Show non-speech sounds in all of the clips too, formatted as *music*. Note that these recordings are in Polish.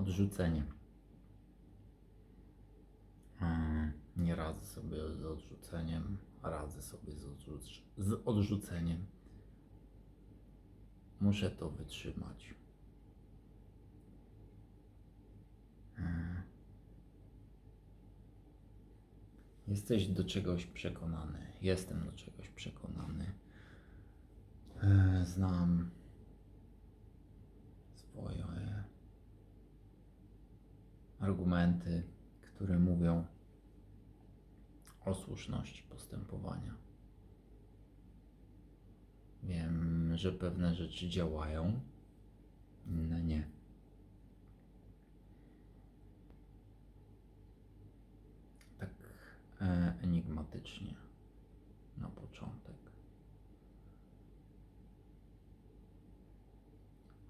Odrzucenie. Mm, Nie radzę sobie z odrzuceniem, radzę sobie z, odrzuc- z odrzuceniem. Muszę to wytrzymać. Mm. Jesteś do czegoś przekonany. Jestem do czegoś przekonany. E, Znam swoje argumenty, które mówią o słuszności postępowania. Wiem, że pewne rzeczy działają, inne nie. Tak e, enigmatycznie na początek.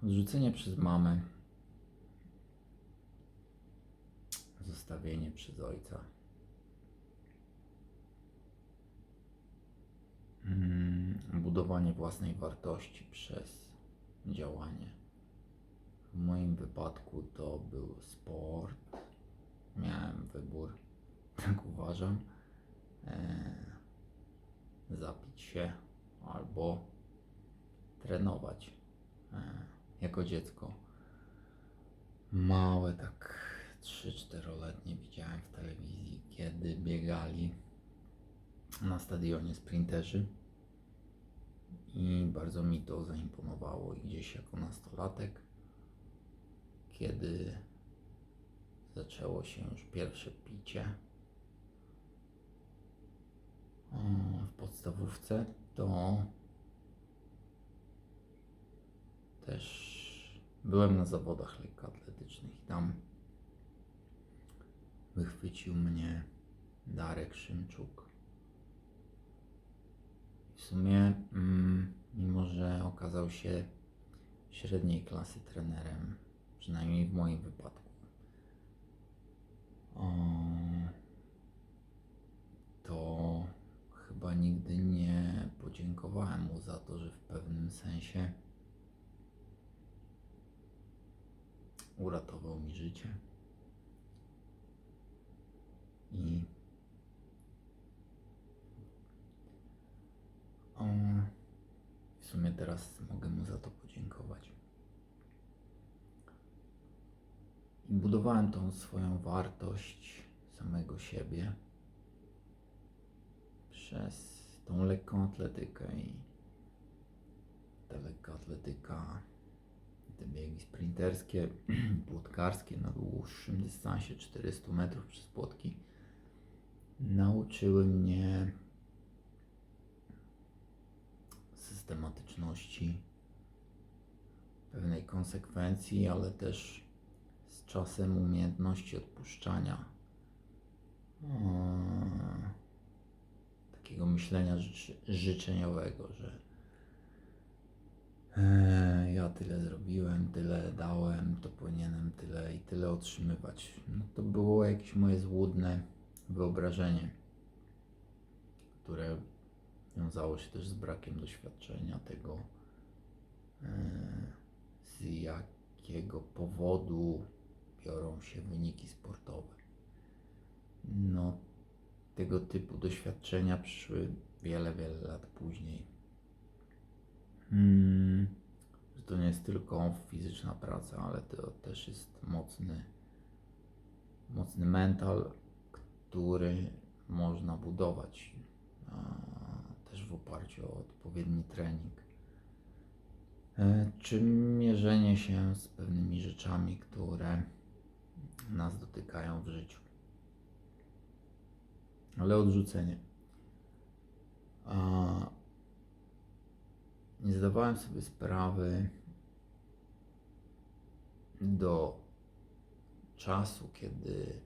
Odrzucenie przez mamę, zostawienie przez ojca. Mm, budowanie własnej wartości przez działanie. W moim wypadku to był sport. Miałem wybór, *laughs* tak uważam. E, zapić się albo trenować. E, jako dziecko. Małe, tak 3-4-letnie widziałem w telewizji, kiedy biegali na stadionie sprinterzy. I bardzo mi to zaimponowało i gdzieś jako nastolatek, kiedy zaczęło się już pierwsze picie o, w podstawówce, to też byłem na zawodach lekkoatletycznych i tam wychwycił mnie Darek Szymczuk. W sumie, mm, mimo że okazał się średniej klasy trenerem, przynajmniej w moim wypadku, to chyba nigdy nie podziękowałem mu za to, że w pewnym sensie uratował mi życie. I o, w sumie teraz mogę mu za to podziękować. I budowałem tą swoją wartość samego siebie przez tą lekką atletykę i ta lekka atletyka te biegi sprinterskie, *clears throat* płotkarskie na dłuższym dystansie 400 metrów przez płotki nauczyły mnie systematyczności, pewnej konsekwencji, ale też z czasem umiejętności odpuszczania. Takiego myślenia życz- życzeniowego, że Eee, ja tyle zrobiłem, tyle dałem, to powinienem tyle i tyle otrzymywać. No to było jakieś moje złudne wyobrażenie, które wiązało się też z brakiem doświadczenia tego, eee, z jakiego powodu biorą się wyniki sportowe. No, tego typu doświadczenia przyszły wiele, wiele lat później. Mm, że to nie jest tylko fizyczna praca, ale to też jest mocny, mocny mental, który można budować też w oparciu o odpowiedni trening. E, Czy mierzenie się z pewnymi rzeczami, które nas dotykają w życiu. Ale odrzucenie. Nie zdawałem sobie sprawy do czasu, kiedy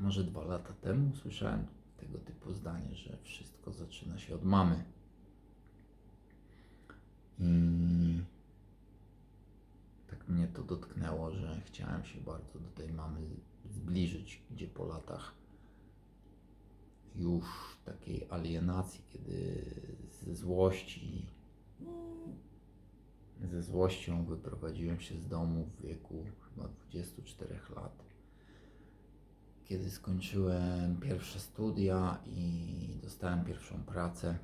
może dwa lata temu słyszałem tego typu zdanie, że wszystko zaczyna się od mamy. I tak mnie to dotknęło, że chciałem się bardzo do tej mamy zbliżyć, gdzie po latach już takiej alienacji, kiedy ze złości, ze złością wyprowadziłem się z domu w wieku chyba 24 lat. Kiedy skończyłem pierwsze studia i dostałem pierwszą pracę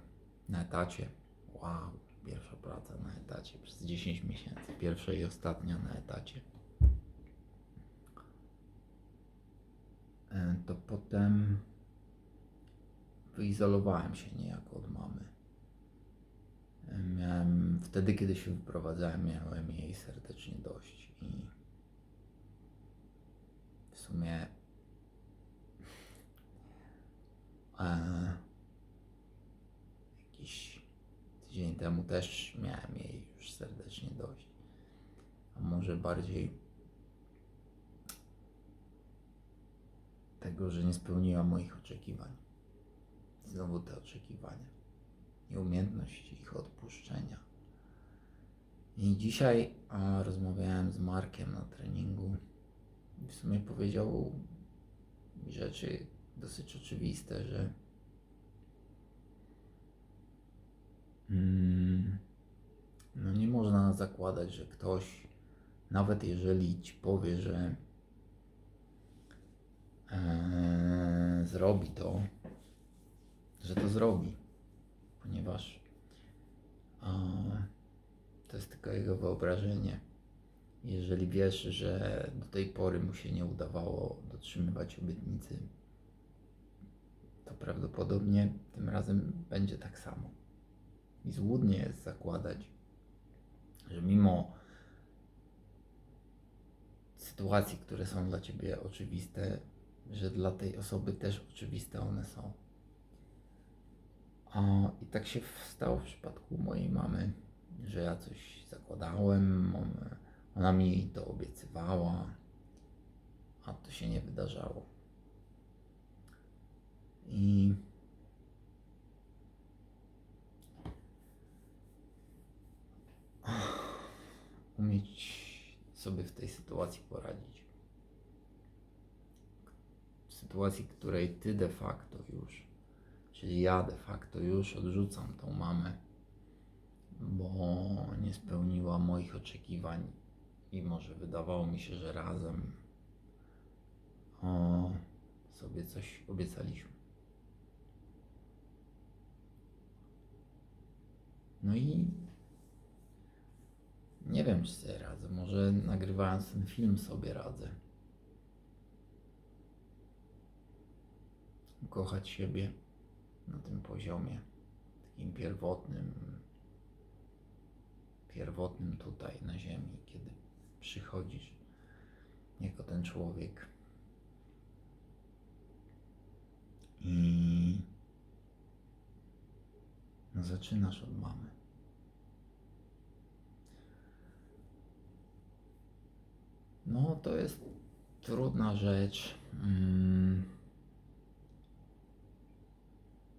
na etacie. Wow, pierwsza praca na etacie przez 10 miesięcy. Pierwsza i ostatnia na etacie. E, To potem wyizolowałem się niejako od mamy. E, Miałem, wtedy, kiedy się wyprowadzałem, miałem jej serdecznie dość i w sumie e, jakiś tydzień temu też miałem jej już serdecznie dość. A może bardziej tego, że nie spełniła moich oczekiwań. Znowu te oczekiwania. Nieumiejętność ich odpuszczenia. I dzisiaj a, rozmawiałem z Markiem na treningu. W sumie powiedział mi rzeczy dosyć oczywiste, że no nie można zakładać, że ktoś, nawet jeżeli ci powie, że e, zrobi to, że to zrobi, ponieważ a, to jest tylko jego wyobrażenie. Jeżeli wiesz, że do tej pory mu się nie udawało dotrzymywać obietnicy, to prawdopodobnie tym razem będzie tak samo. I złudnie jest zakładać, że mimo sytuacji, które są dla ciebie oczywiste, że dla tej osoby też oczywiste one są. A, I tak się stało w przypadku mojej mamy, że ja coś zakładałem, on- ona mi to obiecywała, a to się nie wydarzało. I umieć sobie w tej sytuacji poradzić. W sytuacji, której ty de facto już, czyli ja de facto już odrzucam tą mamę, bo nie spełniła moich oczekiwań, mimo że wydawało mi się, że razem o, sobie coś obiecaliśmy. No i nie wiem, czy sobie radzę. Może nagrywając ten film sobie radzę. Kochać siebie na tym poziomie, takim pierwotnym, pierwotnym tutaj na Ziemi, kiedy przychodzisz jako ten człowiek i no, zaczynasz od mamy. No, to jest trudna rzecz. Mm.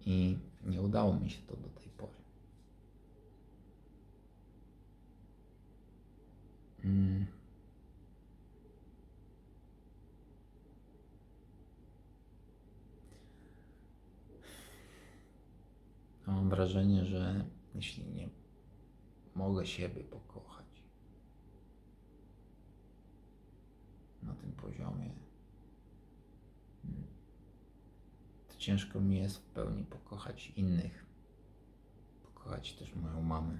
I nie udało mi się to do tej pory. Mm. Mam wrażenie, że jeśli nie mogę siebie pokochać na tym poziomie, to ciężko mi jest w pełni pokochać innych, pokochać też moją mamę.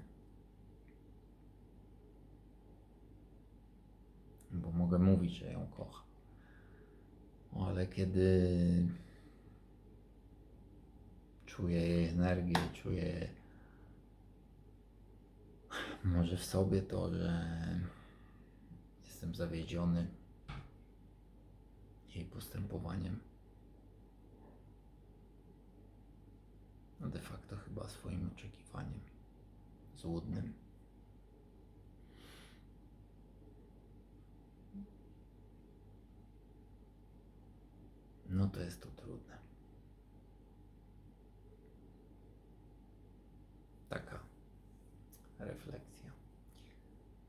Bo mogę mówić, że ją kocham. Ale kiedy czuję jej energię, czuję może w sobie to, że jestem zawiedziony jej postępowaniem. No de facto chyba swoim oczekiwaniem złudnym. No to jest to trudne. Taka refleksja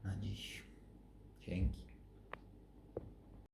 na dziś.